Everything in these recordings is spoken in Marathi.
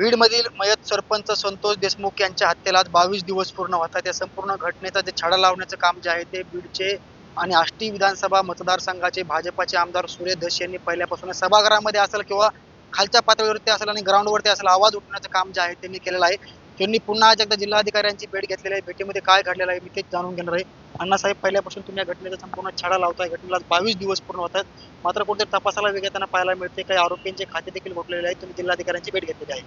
बीडमधील मयत सरपंच संतोष देशमुख यांच्या हत्येला आज बावीस दिवस पूर्ण होतात. या संपूर्ण घटनेचा जे छडा लावण्याचं काम जे आहे ते बीडचे आणि आष्टी विधानसभा मतदारसंघाचे भाजपाचे आमदार सूर्य धस यांनी पहिल्यापासून सभागृहामध्ये असेल किंवा खालच्या पातळीवरती असेल आणि ग्राउंडवरती असेल आवाज उठवण्याचं काम जे आहे त्यांनी केलेलं आहे. त्यांनी पुन्हा आज एकदा जिल्हाधिकाऱ्यांची भेट घेतलेली आहे. भेटीमध्ये काय घडलेलं आहे मी तेच जाणून घेणार आहे. अण्णासाहेब पहिल्यापासून तुम्ही या घटनेचा संपूर्ण छडा लावताय. घटनेला बावीस दिवस पूर्ण होतात. मात्र कुठे तपासाला वेग येताना पाहायला मिळते? काही आरोपींचे खाते देखील घोटलेले आहेत. तुम्ही जिल्हाधिकाऱ्यांची भेट घेतलेली आहे.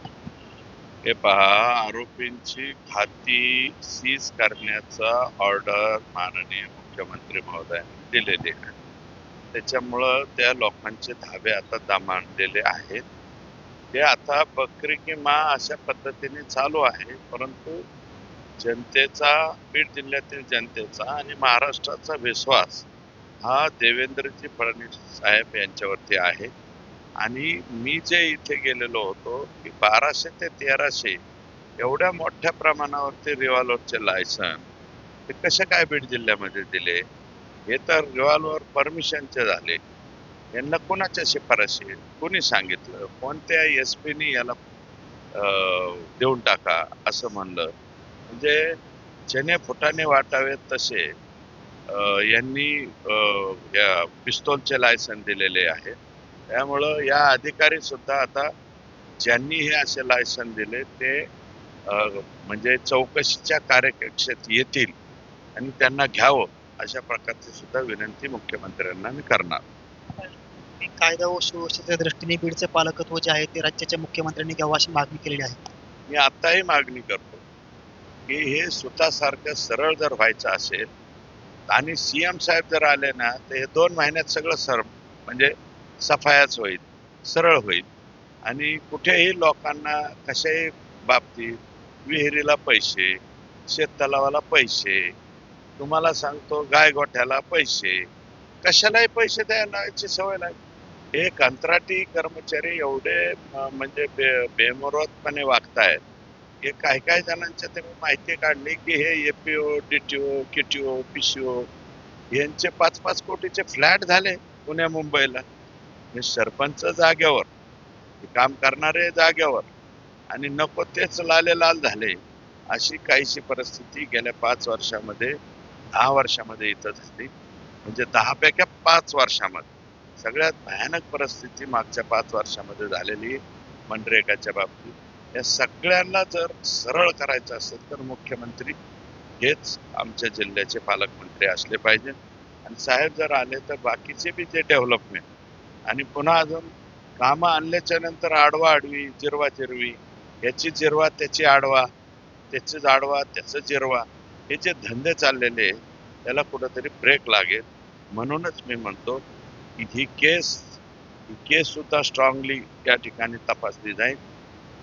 हे पहा आरोपींची खाती सीज करण्याचा ऑर्डर माननीय मुख्यमंत्री महोदयांनी दिलेली आहे. त्याच्यामुळं त्या लोकांचे धाबे आता दामांडलेले आहेत. ते आता बकरी की मा अशा पद्धतीने चालू आहे परंतु जनतेचा बीड जिल्ह्यातील जनतेचा आणि महाराष्ट्राचा विश्वास हा देवेंद्रजी फडणवीस साहेब यांच्यावरती आहे. आणि मी जे इथे गेलेलो होतो की बाराशे ते तेराशे एवढ्या मोठ्या प्रमाणावरती रिव्हॉल्वरचे लायसन ते कसे काय बीड जिल्ह्यामध्ये दिले? हे तर रिव्हॉल्वर परमिशनचे झाले. यांना कोणाच्या शिफारशी कोणी सांगितलं? कोणत्या एस पीनी याला देऊन टाका असं म्हणलं. म्हणजे जेणे फुटाने वाटावेत तसे यांनी या पिस्तोलचे लायसन दिलेले आहेत. त्यामुळं या अधिकारी सुद्धा आता ज्यांनी हे असे लायसन दिले ते म्हणजे चौकशीच्या कार्यकक्षेत येतील आणि त्यांना घ्यावं अशा प्रकारची सुद्धा विनंती मुख्यमंत्र्यांना मी करणार. कायदा व सुव्यवस्थेच्या दृष्टीने बीडचे पालकत्व जे आहे ते राज्याच्या मुख्यमंत्र्यांनी घ्यावं अशी मागणी केलेली आहे. मी आताही मागणी करतो की हे स्वतःसारखं सरळ जर व्हायचं असेल आणि सीएम साहेब जर आले ना तर हे दोन महिन्यात सगळं सर म्हणजे सफायाच होईल सरळ होईल. आणि कुठेही लोकांना कशाही बाबतीत विहिरीला पैसे शेततलावाला पैसे तुम्हाला सांगतो गाय गोठ्याला पैसे कशालाही पैसे द्यायची सवय नाही. हे कंत्राटी कर्मचारी एवढे म्हणजे बे बेमोरतपणे वागतायत. हे काही काही जणांच्या ते माहिती काढली की हे एपीओ डीटीओ किटीओ पीसीओ यांचे पाच पाच कोटीचे फ्लॅट झाले पुण्या मुंबईला. सरपंच जाग्यावर काम करणारे जाग्यावर आणि नको तेच लाले लाल झाले अशी काहीशी परिस्थिती गेल्या पाच वर्षामध्ये दहा वर्षामध्ये इथं झाली. म्हणजे दहा पाच वर्षामध्ये. सगळ्यात भयानक परिस्थिती मागच्या पाच वर्षामध्ये झालेली मनरेगाच्या बाबतीत. या सगळ्यांना जर सरळ करायचं असेल तर मुख्यमंत्री हेच आमच्या जिल्ह्याचे पालकमंत्री असले पाहिजे. आणि साहेब जर आले तर बाकीचे बी जे डेव्हलपमेंट आणि पुन्हा अजून कामं आणल्याच्या नंतर आडवा आडवी जिरवा जिरवी. याची जिरवा त्याची आडवा त्याची आडवा त्याचं जिरवा. हे जे धंदे चाललेले त्याला कुठंतरी ब्रेक लागेल. म्हणूनच मी म्हणतो की ही केस ही केस सुद्धा स्ट्रॉंगली त्या ठिकाणी तपासली जाईल.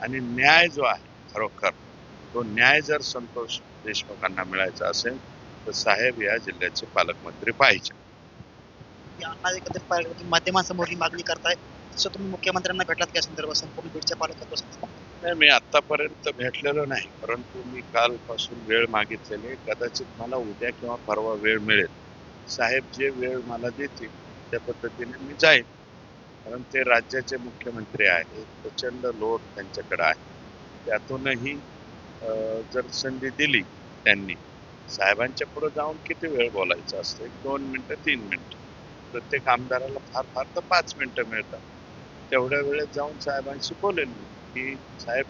आणि न्याय जो आहे खरोखर तो न्याय जर संतोष देशमुखांना मिळायचा असेल तर साहेब या जिल्ह्याचे पालकमंत्री पाहिजे. की अण्णा एकत्रित पाहिलं माध्यमांसमोर ही मागणी करताय. तसं तुम्ही मुख्यमंत्र्यांना भेटलात त्या संदर्भात संपूर्ण बीडच्या पालकत्व नाही मी आतापर्यंत भेटलेलो नाही. परंतु मी कालपासून वेळ मागितलेली कदाचित मला उद्या किंवा परवा वेळ मिळेल. साहेब जे वेळ मला देतील त्या पद्धतीने मी जाईन. कारण ते राज्याचे मुख्यमंत्री आहेत प्रचंड लोट त्यांच्याकडे आहे. त्यातूनही जर संधी दिली त्यांनी साहेबांच्या पुढे जाऊन किती वेळ बोलायचं असतं? एक दोन मिनटं तीन मिनटं. प्रत्येक आमदाराला फार फार तर पाच मिनिटं मिळतात. तेवढ्या वेळेत जाऊन साहेबांशी बोलेल मी की साहेब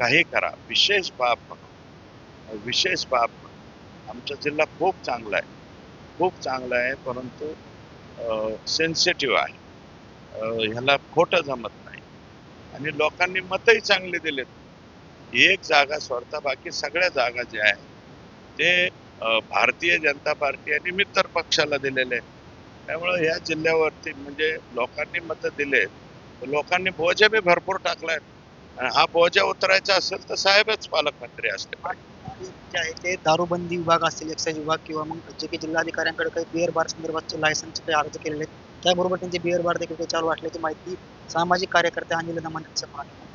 काही करा. विशेष बाब विशेष बाब आमचा जिल्हा खूप चांगला आहे. खूप चांगला आहे परंतु सेन्सिटिव्ह आहे. ह्याला खोटं जमत नाही. आणि लोकांनी मतही चांगले दिलेत. एक जागा स्वतः बाकी सगळ्या जागा ज्या आहेत ते भारतीय जनता पार्टी आणि मित्र पक्षाला दिलेले आहेत. त्यामुळे या जिल्ह्यावरती म्हणजे लोकांनी मतं तर लोकांनी बोजा बी भरपूर टाकलाय. आणि हा बोजा उतरायचा असेल तर साहेबच पालकमंत्री जे आहे ते दारूबंदी विभाग असेल एक्साईज विभाग किंवा मग जे काही जिल्हाधिकाऱ्यांकडे काही बिअर बार संदर्भातचे लायसन्सचे काही अर्ज केलेले आहेत त्याबरोबर त्यांचे बिअर बार देखील काही चालू असल्याची माहिती सामाजिक कार्यकर्ते अंजली दमाने आली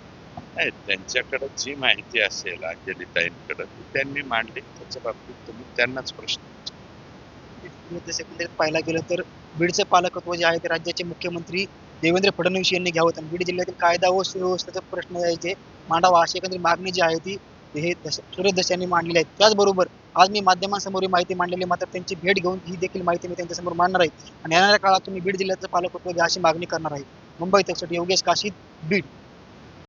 नाही त्यांच्याकडे जी माहिती असेल अंजलीताईंकडे ती त्यांनी मांडली. त्याच्या बाबतीत तुम्ही त्यांनाच प्रश्न पाहायला गेलं तर बीडचे पालकत्व जे आहे ते राज्याचे मुख्यमंत्री देवेंद्र फडणवीस यांनी घ्यावं. आणि बीड जिल्ह्यातील कायदा व सुव्यवस्थेचा प्रश्न आहे जे मांडावा अशी एकंदरीत मागणी जी आहे ती हे दश- सुरेश दस यांनी मांडलेली आहे. त्याचबरोबर आज मी माध्यमांसमोर ही माहिती मांडलेली आहे, मात्र त्यांची भेट घेऊन ही देखील माहिती मी त्यांच्यासमोर मांडणार आहे. आणि येणाऱ्या काळात तुम्ही बीड जिल्ह्याचं पालकत्व घ्या अशी मागणी करणार आहे. मुंबई तकसाठी योगेश काशीद बीड.